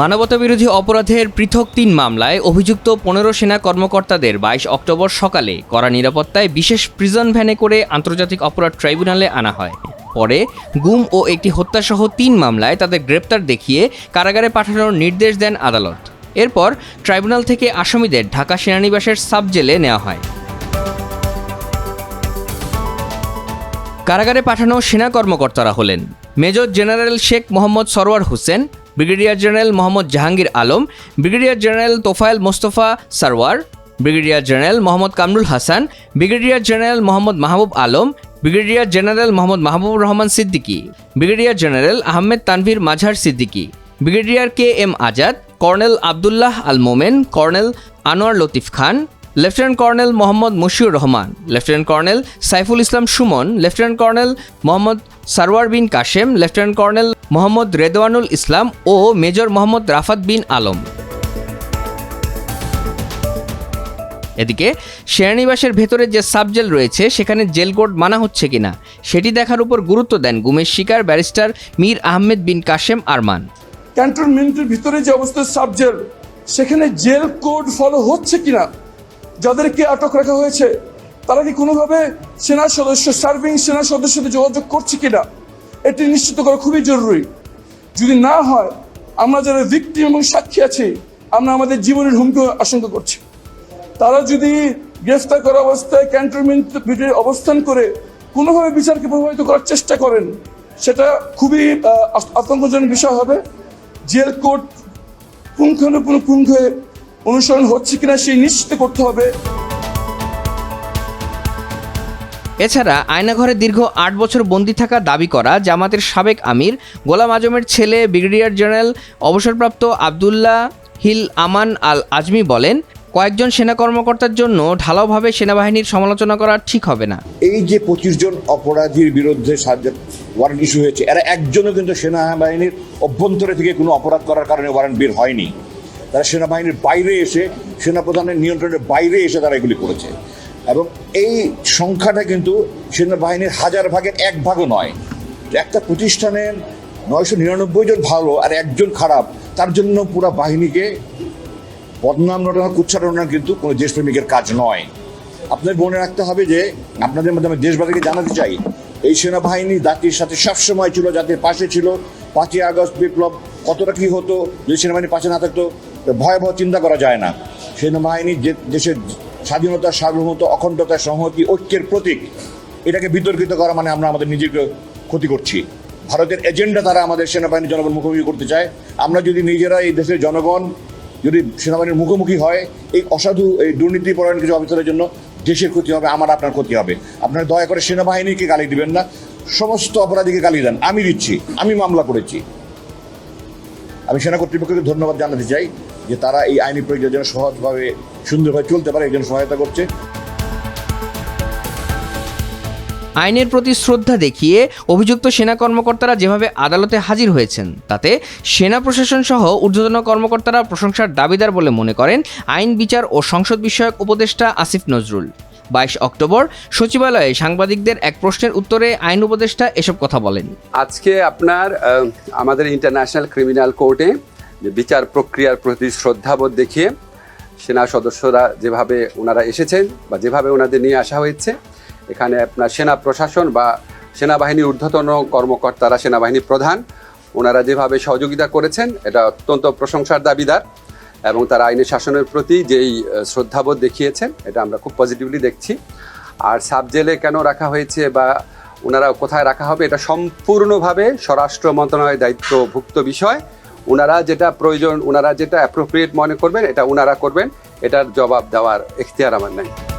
মানবতাবিরোধী অপরাধের পৃথক তিন মামলায় অভিযুক্ত পনেরো সেনা কর্মকর্তাদের বাইশ অক্টোবর সকালে কড়া নিরাপত্তায় বিশেষ প্রিজন ভ্যানে করে আন্তর্জাতিক অপরাধ ট্রাইব্যুনালে আনা হয়। পরে গুম ও একটি হত্যাসহ তিন মামলায় তাদের গ্রেপ্তার দেখিয়ে কারাগারে পাঠানোর নির্দেশ দেন আদালত। এরপর ট্রাইব্যুনাল থেকে আসামিদের ঢাকা সেনানিবাসের সাব জেলে নেওয়া হয়। কারাগারে পাঠানো সেনা কর্মকর্তারা হলেন major general Sheikh Mohammad Sarwar Hossain brigadier general Mohammad Jahangir Alam, brigadier general Tofayel Mostafa Sarwar, brigadier general Mohammad Kamrul Hasan, brigadier general Mohammad Mahbub Alam, brigadier general Mohammad Mahbub Rahman Siddiqui, brigadier general Ahmed Tanvir Mazhar Siddiqui, brigadier K M Azad, colonel Abdullah Al Momen, colonel Anwar Latif Khan lieutenant colonel Mohammad Moshiur Rahman, lieutenant colonel Saiful Islam Sumon, lieutenant colonel Mohammad Sarwar Bin Kashem, lieutenant colonel Mohammad Redwanul Islam ও major Mohammad Rafat Bin Alam. এদিকে সেনানিবাসের ভেতরে যে sub-jail রয়েছে, সেখানে jail code মানা হচ্ছে কিনা, সেটি দেখার উপর গুরুত্ব দেন গুমের শিকার ব্যারিস্টার মীর আহমেদ বিন কাশেম আরমান। ক্যান্টনমেন্টের ভিতরে যে অবস্থা সাবজেল, সেখানে জেল কোড ফলো হচ্ছে কিনা যাদেরকে আটক রাখা হয়েছে, তারা কি কোনোভাবে সেনা সদস্য সার্ভিং সেনা সদস্যদের যোগাযোগ করছে কিনা? এটি নিশ্চিত করা খুবই জরুরি। যদি না হয়, আমরা যারা ভিকটিম এবং সাক্ষী আছি, আমরা আমাদের জীবনের হুমকি আশঙ্কা করছি। তারা যদি গ্রেফতার করা অবস্থায় ক্যান্টনমেন্ট অবস্থান করে কোনোভাবে বিচারকে প্রভাবিত করার চেষ্টা করেন, সেটা খুবই আতঙ্কজনক বিষয় হবে। জেল কোড পুঙ্খানুপুঙ্খ অনুসরণ হচ্ছে কিনা সেই নিশ্চিত করতে হবে। এছাড়া আয়নাঘরে দীর্ঘ আট বছর বন্দী থাকা দাবি করা জামাতের সাবেক আমির গোলাম আজমের ছেলে ব্রিগেডিয়ার জেনারেল অবসরপ্রাপ্ত আবদুল্লাহ হিল আমান আল আজমি বলেন কয়েকজন সেনা কর্মকর্তার জন্য ঢালাওভাবে সেনাবাহিনীর সমালোচনা করা ঠিক হবে না। এই যে পঁচিশ জন অপরাধীর বিরুদ্ধে ওয়ারেন্ট ইস্যু হয়েছে এরা একজনও কিন্তু সেনাবাহিনীর অভ্যন্তরে থেকে কোনো অপরাধ করার কারণে ওয়ারেন্ট বের হয়নি। তারা সেনাবাহিনীর বাইরে এসে, সেনাপ্রধানের নিয়ন্ত্রণের বাইরে এসে তারা এগুলি করেছে। এবং এই সংখ্যাটা কিন্তু সেনাবাহিনীর হাজার ভাগের এক ভাগও নয়। একটা প্রতিষ্ঠানের নয়শো নিরানব্বই জন ভালো আর একজন খারাপ, তার জন্য পুরো বাহিনীকে বদনাম রটনা কুচ্ছারণা কিন্তু কোনো দেশপ্রেমিকের কাজ নয়। আপনাদের মনে রাখতে হবে যে, আপনাদের মাধ্যমে দেশবাসীকে জানাতে চাই, এই সেনাবাহিনী জাতির সাথে সবসময় ছিল, জাতির পাশে ছিল। পাঁচই আগস্ট বিপ্লব কতটা কি হতো, যদি সেনাবাহিনী পাশে না থাকতো ভয়াবহ চিন্তা করা যায় না। সেনাবাহিনী যে দেশের স্বাধীনতা, সার্বভৌমত্ব, অখণ্ডতা, সংহতি, ঐক্যের প্রতীক, এটাকে বিতর্কিত করা মানে আমরা আমাদের নিজেকে ক্ষতি করছি। ভারতের এজেন্ডা তারা আমাদের সেনাবাহিনী জনগণ মুখোমুখি করতে চায়। আমরা যদি নিজেরা এই দেশের জনগণ যদি সেনাবাহিনীর মুখোমুখি হয়, এই অসাধু, এই দুর্নীতিপরায়ণ কিছু অফিসারের জন্য দেশের ক্ষতি হবে, আমার আপনার ক্ষতি হবে। আপনারা দয়া করে সেনাবাহিনীকে গালি দিবেন না। সমস্ত অপরাধীকে গালি দেন। আমি দিচ্ছি, আমি মামলা করেছি। আমি সেনা কর্তৃপক্ষকে ধন্যবাদ জানাতে চাই। যে তারা এই আইনি প্রক্রিয়া যেন সহজভাবে সুন্দরভাবে চলতে পারে একজন সহায়তা করছে। আইনের প্রতি শ্রদ্ধা দেখিয়ে অভিযুক্ত সেনা কর্মকর্তারা যেভাবে আদালতে হাজির হয়েছেন তাতে সেনা প্রশাসন সহ ঊর্ধ্বতন কর্মকর্তারা প্রশংসার দাবিদার বলে মনে করেন আইন বিচার ও সংসদ বিষয়ক উপদেষ্টা আসিফ নজরুল। বাইশ অক্টোবর সচিবালয়ে সাংবাদিকদের এক প্রশ্নের উত্তরে আইন উপদেষ্টা এসব কথা বলেন। আজকে আপনার আমাদের ইন্টারন্যাশনাল ক্রিমিনাল কোর্টে যে বিচার প্রক্রিয়ার প্রতি শ্রদ্ধাবোধ দেখিয়ে সেনা সদস্যরা যেভাবে ওনারা এসেছেন বা যেভাবে ওনাদের নিয়ে আসা হয়েছে, এখানে আপনার সেনা প্রশাসন বা সেনাবাহিনীর ঊর্ধ্বতন কর্মকর্তারা, সেনাবাহিনী প্রধান, ওনারা যেভাবে সহযোগিতা করেছেন, এটা অত্যন্ত প্রশংসার দাবিদার এবং তারা আইনের শাসনের প্রতি যেই শ্রদ্ধাবোধ দেখিয়েছেন, এটা আমরা খুব পজিটিভলি দেখছি। আর সাব জেলে কেন রাখা হয়েছে বা ওনারা কোথায় রাখা হবে, এটা সম্পূর্ণভাবে স্বরাষ্ট্র মন্ত্রণালয়ের দায়িত্বভুক্ত বিষয়। ওনারা যেটা প্রয়োজন ওনারা যেটা অ্যাপ্রোপ্রিয়েট মনে করবেন, এটা ওনারা করবেন, এটার জবাব দেওয়ার এখতিয়ার আমার নাই।